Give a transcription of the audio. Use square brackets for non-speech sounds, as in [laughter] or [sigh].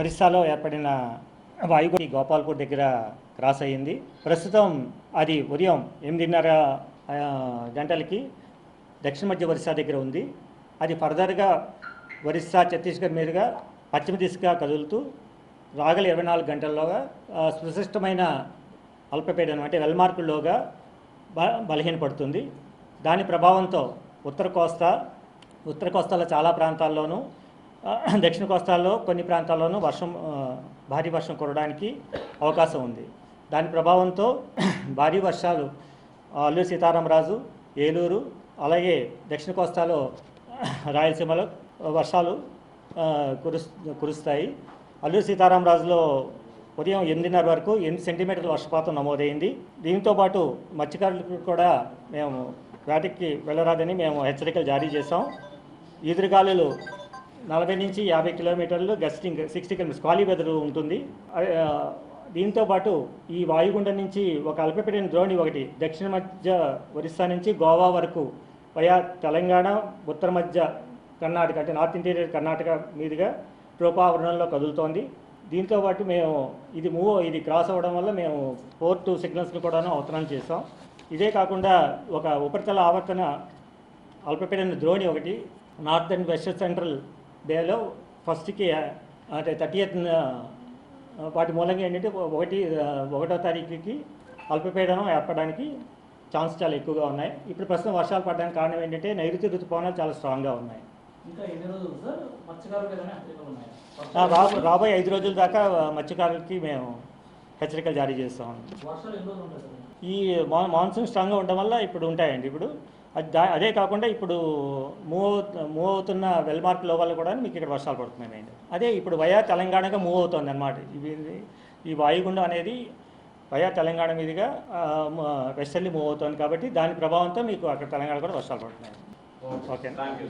ఒరిస్సాలో ఏర్పడిన వాయుగుడి గోపాల్పూర్ దగ్గర క్రాస్ అయ్యింది. ప్రస్తుతం అది ఉదయం ఎనిమిదిన్నర గంటలకి దక్షిణ మధ్య ఒరిస్సా దగ్గర ఉంది. అది ఫర్దర్గా ఒరిస్సా ఛత్తీస్గఢ్ మీదుగా పశ్చిమ దిశగా కదులుతూ రాగల ఇరవై నాలుగు గంటల్లోగా సుశిష్టమైన అల్పపీడనం అంటే వెల్మార్కుల్లోగా బ బలహీనపడుతుంది. దాని ప్రభావంతో ఉత్తర కోస్తా ఉత్తర కోస్తాలో చాలా ప్రాంతాల్లోనూ [clears throat] దక్షిణ కోస్తాల్లో కొన్ని ప్రాంతాల్లోనూ వర్షం భారీ వర్షం కురడానికి అవకాశం ఉంది. దాని ప్రభావంతో [clears throat] భారీ వర్షాలు అల్లూరు అల్లూరి సీతారామరాజు ఏలూరు అలాగే దక్షిణ కోస్తాలో [clears throat] రాయలసీమలో వర్షాలు కురు కురుస్తాయి. అల్లూరు సీతారామరాజులో ఉదయం ఎనిమిదిన్నర వరకు ఎనిమిది సెంటీమీటర్ల వర్షపాతం నమోదైంది. దీంతో పాటు మత్స్యకారులకు కూడా మేము వేటకి వెళ్ళరాదని మేము హెచ్చరికలు జారీ చేశాం. ఈదురుగాలులు నలభై నుంచి యాభై కిలోమీటర్లు gusting sixty kilometres squally weather ఉంటుంది. దీంతో పాటు ఈ వాయుగుండం నుంచి ఒక అల్పపీడన ద్రోణి ఒకటి దక్షిణ మధ్య ఒరిస్సా నుంచి గోవా వరకు వయా తెలంగాణ ఉత్తర మధ్య కర్ణాటక అంటే నార్త్ ఇంటీరియర్ కర్ణాటక మీదుగా రూపావరణంలో కదులుతోంది. దీంతో పాటు మేము ఇది మూవ్ ఇది క్రాస్ అవ్వడం వల్ల మేము ఫోర్ టూ సిగ్నల్స్ని కూడాను అవతరణ చేసాం ఇదే కాకుండా ఒక ఉపరితల ఆవర్తన అల్పపీడన ద్రోణి ఒకటి నార్త్ అండ్ వెస్ట్ సెంట్రల్ బేలో ఫస్ట్కి అంటే థర్టీ వాటి మూలంగా ఏంటంటే ఒకటి ఒకటో తారీఖుకి అల్పపీడనం ఏర్పడడానికి ఛాన్స్ చాలా ఎక్కువగా ఉన్నాయి. ఇప్పుడు ప్రస్తుతం వర్షాలు పడడానికి కారణం ఏంటంటే నైరుతి ఋతుపవనాలు చాలా స్ట్రాంగ్గా ఉన్నాయి. రాబోయే ఐదు రోజుల దాకా మత్స్యకారులకి మేము హెచ్చరికలు జారీ చేస్తాం. ఈ మా మాన్సూన్ స్ట్రాంగ్గా ఉండడం వల్ల ఇప్పుడు ఉంటాయండి. ఇప్పుడు అది కాకుండా ఇప్పుడు మూవ్ అవుతు మూవ్ అవుతున్న వెల్మార్క్లో వల్ల కూడా మీకు ఇక్కడ వర్షాలు పడుతున్నాయండి అదే ఇప్పుడు వయా తెలంగాణగా మూవ్ అవుతుంది అనమాట ఈ వాయుగుండం అనేది వయా తెలంగాణ మీదుగా వెస్టర్లీ మూవ్ అవుతుంది కాబట్టి దాని ప్రభావంతో మీకు అక్కడ తెలంగాణ కూడా వర్షాలు పడుతున్నాయి. ఓకే. Thank you